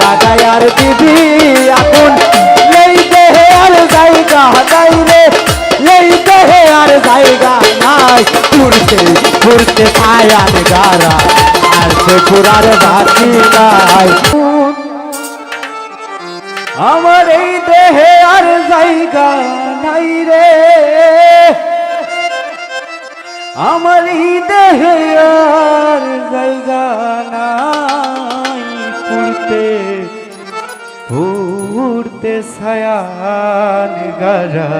জায়গায় আর দিবি আগুন এই দেহে আর জায়গা নাই রে এই দেহে আর জায়গা নাই ঘুরতে ঘুরতে ছায়ার গারা আর সে ঘুরার বাকি নাই আমার এই দেহে আর জায়গা নাই রে আমার এই দেহে আর ছায়ান গারা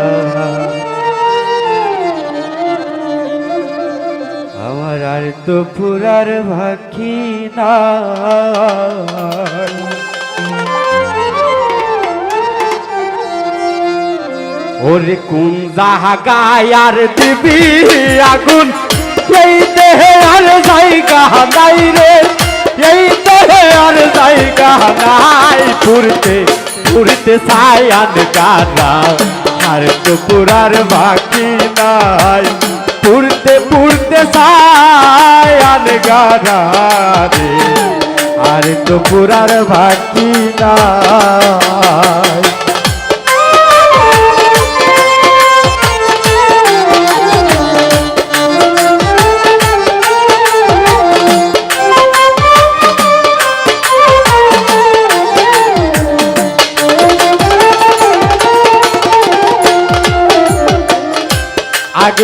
আমার আর তো পুরার ভাকি না ওরে কোন জাহাগায় আর দিবি আগুন? এই দেহে আর জায়গা নাই রে। এই দেহে আর জায়গা নাই পুরতে পুরতে সায়ান গানা আর তো পুরার বাকি নাই। পুরতে পুরতে সায়ান গানা রে, আর তো পুরার বাকি নাই।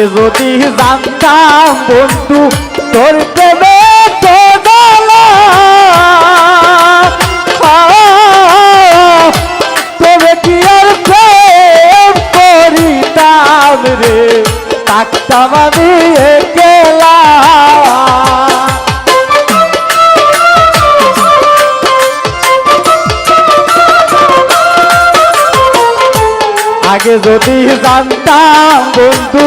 আগে যদি জানতাম বন্ধু, তোর প্রেমে তো তবে কি আর প্রেম করিতাম রে? থাকতাম আমি আগে যদি জানতাম বন্ধু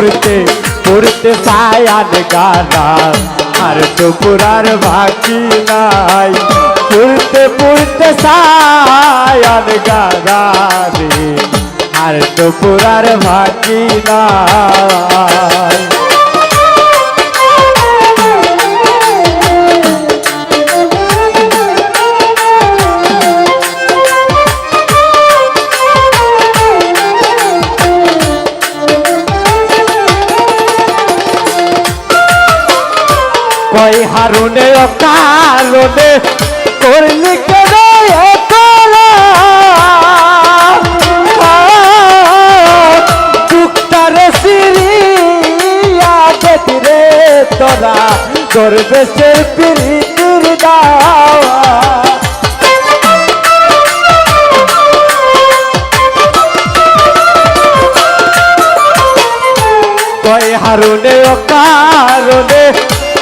পুরতে পুরতে সায়ান গানা, আর তো পুরার বাকি নাই। পুরতে পুরতে সায়ান গানা রে, আর তো বাকি নাই। কই হারুনে কারণে করলি কেন টুকটারে সিরিয়া রে তোরা দাওয়া। কই হারুনে ও কারণে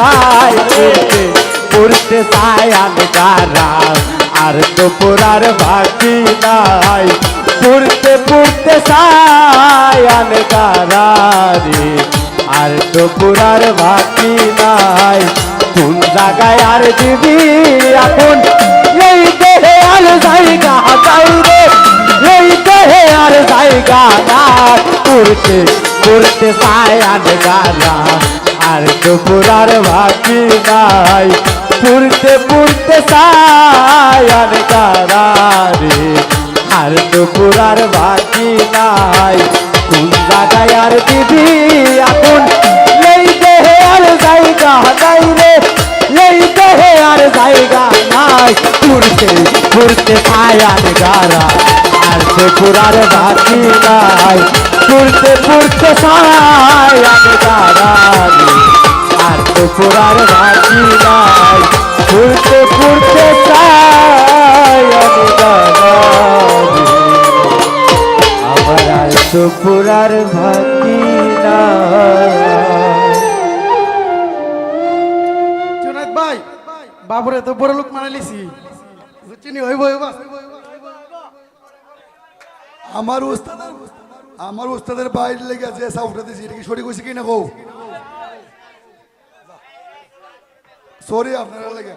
হইছি সাই পড়তে পড়তে সায়ান গারা আর তো পুরার বাকি নাই। পড়তে পড়তে সায়ান গারা রে, আর তো পুরার বাকি নাই। কোন জায়গায় আর দিবি এখন? এই দেহে আর জায়গা রে। এই দেহে আর জায়গা না করতে করতে সায়ান গানা আর তো পুরার বাকি নাই পুরতে পুরতে সায়ান গানা রে আর তো পুরার বাকি নাই কোন জায়গায় আর দিবি এখন এই দেহে আর জায়গা নাই রে এই দেহে আর জায়গা নাই পুরতে পুরতে ছায়ান গারা তো পুরার বাকি নাই। পুরতে পুরতে ছায়ান গারা আর তো পুরার বাকি নাই। পুরতে পুরতে ছায়ান গারা আমার আর তো পুরার বাকি ভাই, বাবুরে তো বড় লোক মানে লিছি চিনি হইব হইব আমার উস্তাদের আমার উস্তাদের বাইরে লেগে আছে সাউটা দিছি। এটা কি সরি কইছি কি না কও? সরি আপনারা লেগে।